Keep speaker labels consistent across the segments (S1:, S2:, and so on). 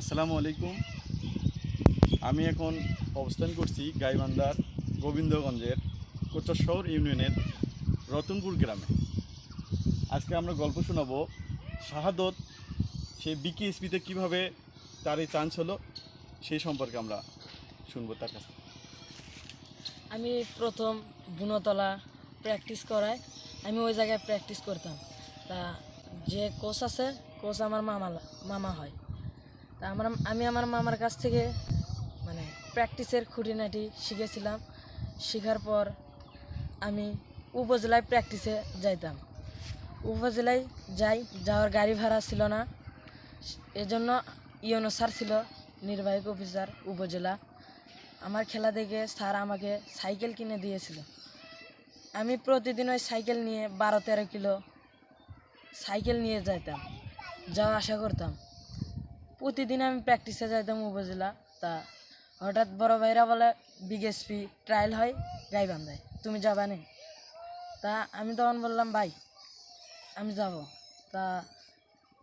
S1: আসসালামু আলাইকুম। আমি এখন অবস্থান করছি গাইবান্ধার গোবিন্দগঞ্জের কোচশহর ইউনিয়নের রতনপুর গ্রামে। আজকে আমরা গল্প শোনাব শাহাদত সে বিকেএসপিতে কীভাবে তার এই চান্স হলো, সেই সম্পর্কে আমরা শুনব তার কাছে
S2: আমি প্রথম বুনতলা প্র্যাকটিস করায় আমি ওই জায়গায় প্র্যাকটিস করতাম। তা যে কোচ আছে, কোচ আমার মামা মামা হয়। তা আমার আমি আমার মামার কাছ থেকে মানে প্র্যাকটিসের খুঁটিনাটি শিখেছিলাম। শেখার পর আমি উপজেলায় প্র্যাকটিসে যাইতাম। উপজেলায় যাই, যাওয়ার গাড়ি ভাড়া ছিল না। এজন্য ইয়নো স্যার ছিল, নির্বাহী অফিসার উপজেলা। আমার খেলা দেখে স্যার আমাকে সাইকেল কিনে দিয়েছিল। আমি প্রতিদিন ওই সাইকেল নিয়ে বারো তেরো কিলো সাইকেল নিয়ে যাইতাম। যাওয়া আশা করতাম। প্রতিদিন আমি প্র্যাকটিসে যাইতাম উপজেলা। তা হঠাৎ বড় ভাইরা বলে বিগেসপি ট্রায়াল হয় গাইবান্ধায় তুমি যাবা নে? তা আমি তখন বললাম, ভাই, আমি যাব। তা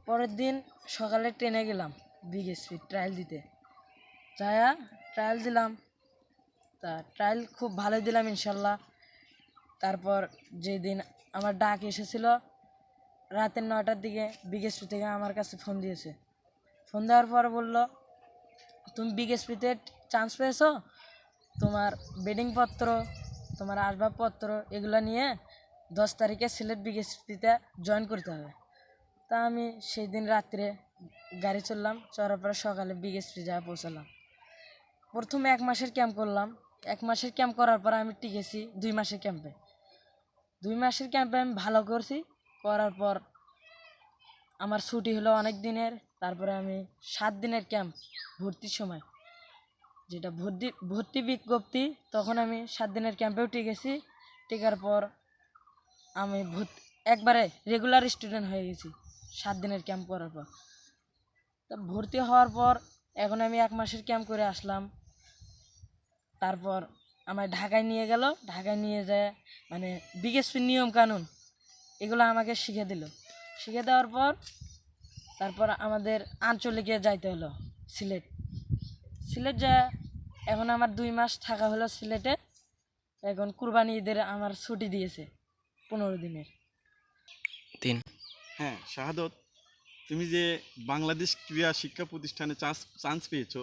S2: পরের দিন সকালে ট্রেনে গেলাম বিগেসপি ট্রায়াল দিতে। যায়া ট্রায়াল দিলাম। তা ট্রায়াল খুব ভালো দিলাম ইনশাল্লাহ। তারপর যেদিন আমার ডাক এসেছিল, রাতের নটার দিকে বিগেসপি থেকে আমার কাছে ফোন দিয়েছে। ফোন দেওয়ার পর বলল, তুমি বিগ বিগেসপিতে চান্স পেয়েছ? তোমার বেডিং পত্র, তোমার আসবাবপত্র এগুলো নিয়ে দশ তারিখে সিলেট বিগ বিগেসপিতে জয়েন করতে হবে। তা আমি সেই দিন রাত্রে গাড়ি চললাম চড়ার পরে সকালে বিগ বিগেসপি যা পৌঁছালাম। প্রথমে এক মাসের ক্যাম্প করলাম। এক মাসের ক্যাম্প করার পর আমি টিকেছি দুই মাসের ক্যাম্পে দুই মাসের ক্যাম্পে আমি ভালো করছি। করার পর আমার ছুটি হলো অনেক দিনের। তারপরে আমি সাত দিনের ক্যাম্প ভর্তির সময়। যেটা ভর্তি ভর্তি বিজ্ঞপ্তি, তখন আমি সাত দিনের ক্যাম্পেও টিকেছি টিকার পর আমি ভর্তি, একবারে রেগুলার স্টুডেন্ট হয়ে গেছি সাত দিনের ক্যাম্প করার পর। তা ভর্তি হওয়ার পর এখন আমি এক মাসের ক্যাম্প করে আসলাম। তারপর আমার ঢাকায় নিয়ে গেল। ঢাকায় নিয়ে যায় মানে বিগেসপির নিয়ম কানুন, এগুলো আমাকে শিখে দিল। শিখে দেওয়ার পর তারপর আমাদের আঞ্চলিকে যাইতে হলো সিলেট। সিলেট যা এখন আমার দুই মাস থাকা হলো সিলেটে। এখন কুরবানি ঈদের আমার ছুটি দিয়েছে পনেরো দিনের।
S3: তিন।
S1: হ্যাঁ শাহাদত তুমি যে বাংলাদেশ ক্রীড়া শিক্ষা প্রতিষ্ঠানে চান্স চান্স পেয়েছ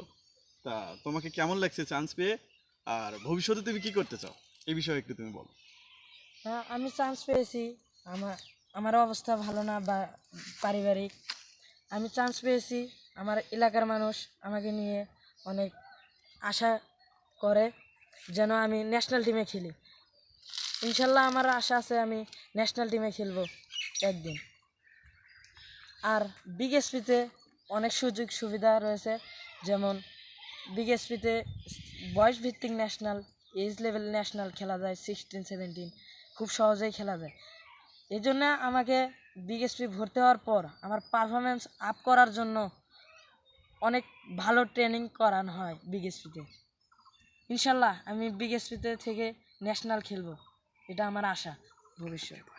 S1: তা তোমাকে কেমন লাগছে চান্স পেয়ে? আর ভবিষ্যতে তুমি কি করতে চাও? এই বিষয়ে একটু তুমি বলো।
S2: হ্যাঁ আমি চান্স পেয়েছি। আমার আমার অবস্থা ভালো না বা পারিবারিক। আমি চান্স পেয়েছি। আমার এলাকার মানুষ আমাকে নিয়ে অনেক আশা করে যেন আমি ন্যাশনাল টিমে খেলি। ইনশাল্লাহ আমার আশা আছে আমি ন্যাশনাল টিমে খেলব একদিন। আর বিগেসপিতে অনেক সুযোগ সুবিধা রয়েছে, যেমন বিগেসপিতে বয়স ভিত্তিক ন্যাশনাল এজ লেভেল ন্যাশনাল খেলা যায় সিক্সটিন সেভেন্টিন খুব সহজেই খেলা যায়। এই জন্য আমাকে বিগেসপি ভর্তি হওয়ার পর আমার পারফরমেন্স আপ করার জন্য অনেক ভালো ট্রেনিং করানো হয় বিগেসপিতে ইনশাল্লাহ আমি বিগেসপিতে থেকে ন্যাশনাল খেলব। এটা আমার আশা ভবিষ্যৎ।